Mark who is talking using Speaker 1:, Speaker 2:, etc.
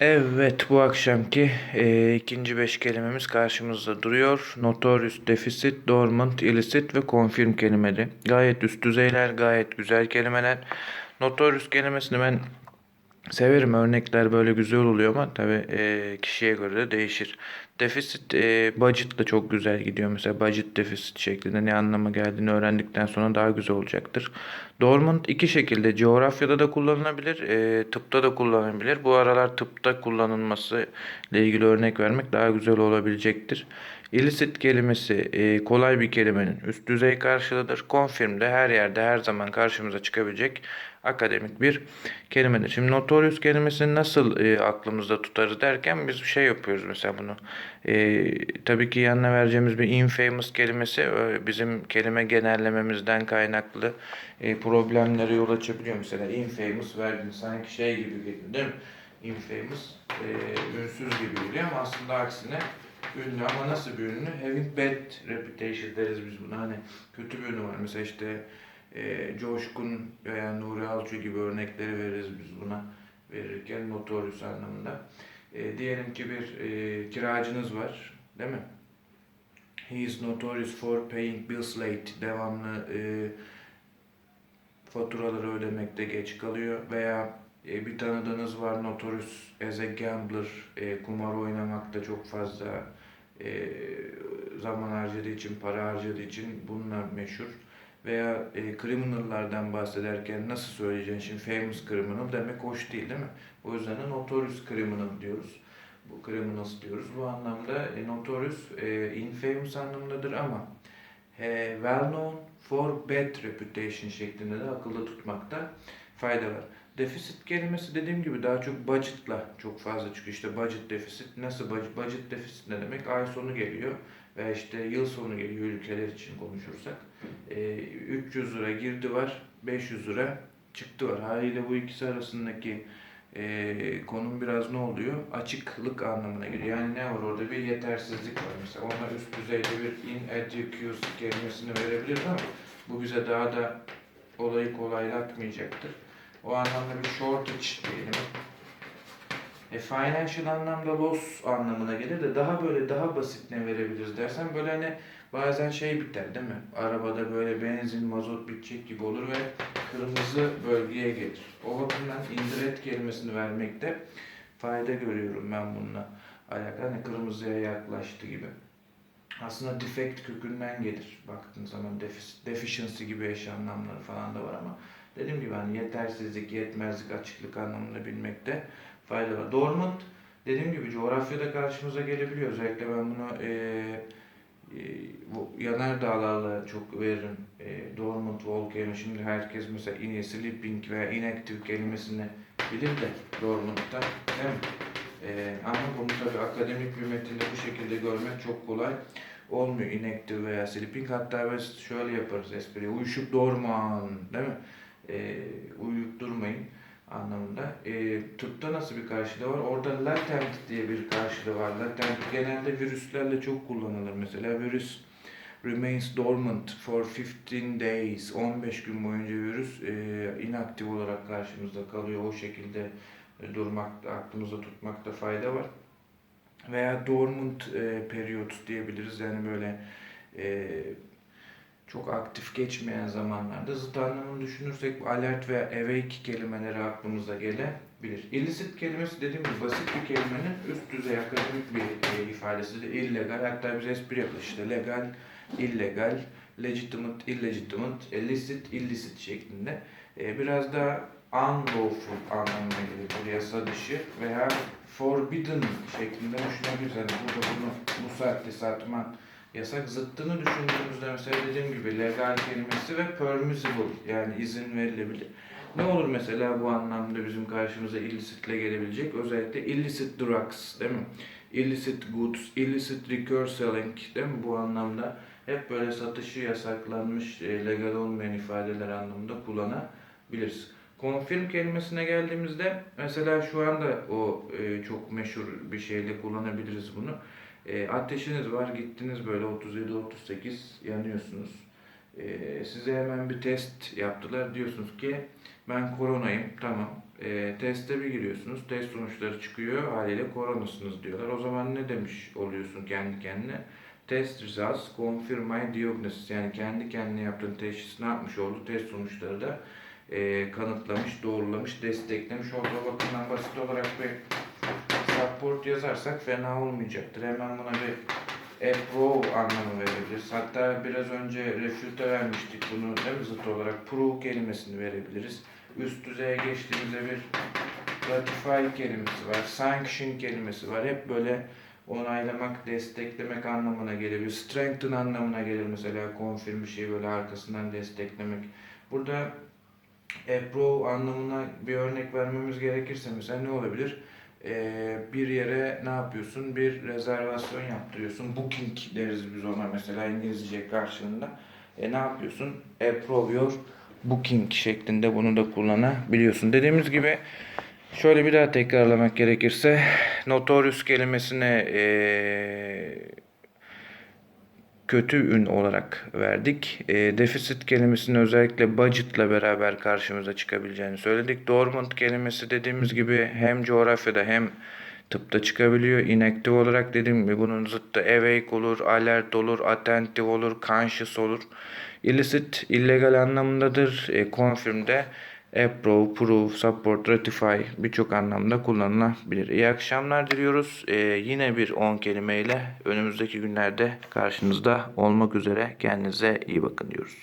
Speaker 1: Evet, bu akşamki e, ikinci beş kelimemiz karşımızda duruyor. Notorious, deficit, dormant, illicit ve confirm kelimeleri. Gayet üst düzeyler, gayet güzel kelimeler. Notorious kelimesini ben severim. Örnekler böyle güzel oluyor ama tabii e, kişiye göre de değişir. Deficit, e, budget da çok güzel gidiyor. Mesela budget deficit şeklinde ne anlama geldiğini öğrendikten sonra daha güzel olacaktır. Dormant iki şekilde coğrafyada da kullanılabilir, e, tıpta da kullanılabilir. Bu aralar tıpta kullanılması ile ilgili örnek vermek daha güzel olabilecektir. Illicit kelimesi e, kolay bir kelimenin üst düzey karşılığıdır. Confirm de her yerde her zaman karşımıza çıkabilecek akademik bir kelimedir. Şimdi notorious kelimesini nasıl e, aklımızda tutarız derken biz bir şey yapıyoruz mesela bunu. E, tabii ki yanına vereceğimiz bir infamous kelimesi e, bizim kelime genellememizden kaynaklı e, problemlere yol açabiliyor. Mesela infamous verdin sanki şey gibi geliyor değil mi? Infamous e, ünsüz gibi geliyor ama aslında aksine ünlü ama nasıl bir ünlü? Having bad reputation deriz biz buna. Hani kötü bir ünlü var. Mesela işte e, Coşkun veya Nuri Alço gibi örnekleri veririz biz buna verirken notorious anlamında. E, diyelim ki bir e, kiracınız var değil mi? He is notorious for paying bills late. Devamlı e, faturaları ödemekte geç kalıyor veya e, bir tanıdığınız var notorious as a gambler e, kumar oynamakta çok fazla e, zaman harcadığı için para harcadığı için bununla meşhur veya e, criminal'lardan bahsederken nasıl söyleyeceksin şimdi famous criminal demek hoş değil değil mi? O yüzden de notorious criminal diyoruz. Bu criminals diyoruz. Bu anlamda e, notorious e, infamous anlamındadır ama e, well known for bad reputation şeklinde de akılda tutmakta fayda var. Defisit kelimesi dediğim gibi daha çok budget'la çok fazla çıkıyor. İşte budget defisit nasıl budget, budget defisit ne demek? Ay sonu geliyor ve işte yıl sonu geliyor ülkeler için konuşursak. E, 300 lira girdi var, 500 lira çıktı var. Haliyle bu ikisi arasındaki e, konum biraz ne oluyor? Açıklık anlamına geliyor. Yani ne var orada? Bir yetersizlik var. Mesela ona üst düzeyde bir inadequacy kelimesini verebiliriz ama bu bize daha da olayı kolaylatmayacaktır. O anlamda bir shortage diyelim. E, financial anlamda loss anlamına gelir de daha böyle daha basit ne verebiliriz dersen böyle hani bazen şey biter değil mi? Arabada böyle benzin, mazot bitecek gibi olur ve kırmızı bölgeye gelir. O bakımdan indirect kelimesini vermekte fayda görüyorum ben bununla alakalı. Hani kırmızıya yaklaştı gibi. Aslında defect kökünden gelir. Baktığın zaman defic- deficiency gibi eş anlamları falan da var ama dediğim gibi hani yetersizlik, yetmezlik, açıklık anlamında bilmekte fayda var. Dormant dediğim gibi coğrafyada karşımıza gelebiliyor. Özellikle ben bunu e, e, yanar dağlarla çok veririm. E, dormant volcano. Şimdi herkes mesela in, sleeping veya inactive kelimesini bilir de dormant'ta değil mi? E, ama bunu tabii akademik bir metinde bu şekilde görmek çok kolay olmuyor. Inactive veya sleeping. Hatta biz şöyle yaparız espri. Uyuşup durman değil mi? E, uyuyup durmayın anlamında. E, tıpta nasıl bir karşılığı var? Orada latent diye bir karşılığı var. Latent genelde virüslerle çok kullanılır. Mesela virüs remains dormant for 15 days. 15 gün boyunca virüs e, inaktif olarak karşımızda kalıyor. O şekilde e, durmakta, aklımızda tutmakta fayda var. Veya dormant e, period diyebiliriz. Yani böyle e, çok aktif geçmeyen zamanlarda zıt anlamını düşünürsek alert veya awake kelimeleri aklımıza gelebilir. Illicit kelimesi dediğim gibi basit bir kelimenin üst düzey akademik bir e, ifadesi de illegal. Hatta biz espri yapıyoruz işte legal, illegal, legitimate, illegitimate, illicit, illicit şeklinde. E, biraz da unlawful anlamına gelir. Yasa dışı veya forbidden şeklinde düşünebiliriz. Yani burada bunu bu saatte satman yasak zıttını düşündüğümüzde mesela dediğim gibi legal kelimesi ve permissible yani izin verilebilir. Ne olur mesela bu anlamda bizim karşımıza illicitle gelebilecek? Özellikle illicit drugs değil mi? Illicit goods, illicit liquor selling değil mi? Bu anlamda hep böyle satışı yasaklanmış, e, legal olmayan ifadeler anlamında kullanabiliriz. Confirm kelimesine geldiğimizde mesela şu anda o e, çok meşhur bir şeyle kullanabiliriz bunu. E, ateşiniz var, gittiniz böyle 37-38 yanıyorsunuz. E, size hemen bir test yaptılar. Diyorsunuz ki ben koronayım, tamam. E, teste bir giriyorsunuz. Test sonuçları çıkıyor. Haliyle koronasınız diyorlar. O zaman ne demiş oluyorsun kendi kendine? Test results confirm my diagnosis. Yani kendi kendine yaptığın teşhis ne yapmış oldu? Test sonuçları da e, kanıtlamış, doğrulamış, desteklemiş oldu. O bakımdan basit olarak bir support yazarsak fena olmayacaktır. Hemen buna bir approve anlamı verebiliriz. Hatta biraz önce refute vermiştik bunu değil mi zıt olarak? Prove kelimesini verebiliriz. Üst düzeye geçtiğimizde bir ratify kelimesi var. Sanction kelimesi var. Hep böyle onaylamak, desteklemek anlamına gelebilir. Strengthen anlamına gelir mesela confirm bir şeyi böyle arkasından desteklemek. Burada approve anlamına bir örnek vermemiz gerekirse mesela ne olabilir? Ee, bir yere ne yapıyorsun? Bir rezervasyon yaptırıyorsun. Booking deriz biz ona mesela İngilizce karşılığında. E ne yapıyorsun? Approve your booking şeklinde bunu da kullanabiliyorsun. Dediğimiz gibi şöyle bir daha tekrarlamak gerekirse notorious kelimesine eee kötü ün olarak verdik. E, deficit kelimesini özellikle budget'la beraber karşımıza çıkabileceğini söyledik. Dormant kelimesi dediğimiz gibi hem coğrafyada hem tıpta çıkabiliyor. Inactive olarak dediğim gibi bunun zıttı awake olur, alert olur, attentive olur, conscious olur. Illicit, illegal anlamındadır. E, confirm de approve, prove, support, ratify birçok anlamda kullanılabilir. İyi akşamlar diliyoruz. Ee, yine bir 10 kelimeyle önümüzdeki günlerde karşınızda olmak üzere kendinize iyi bakın diyoruz.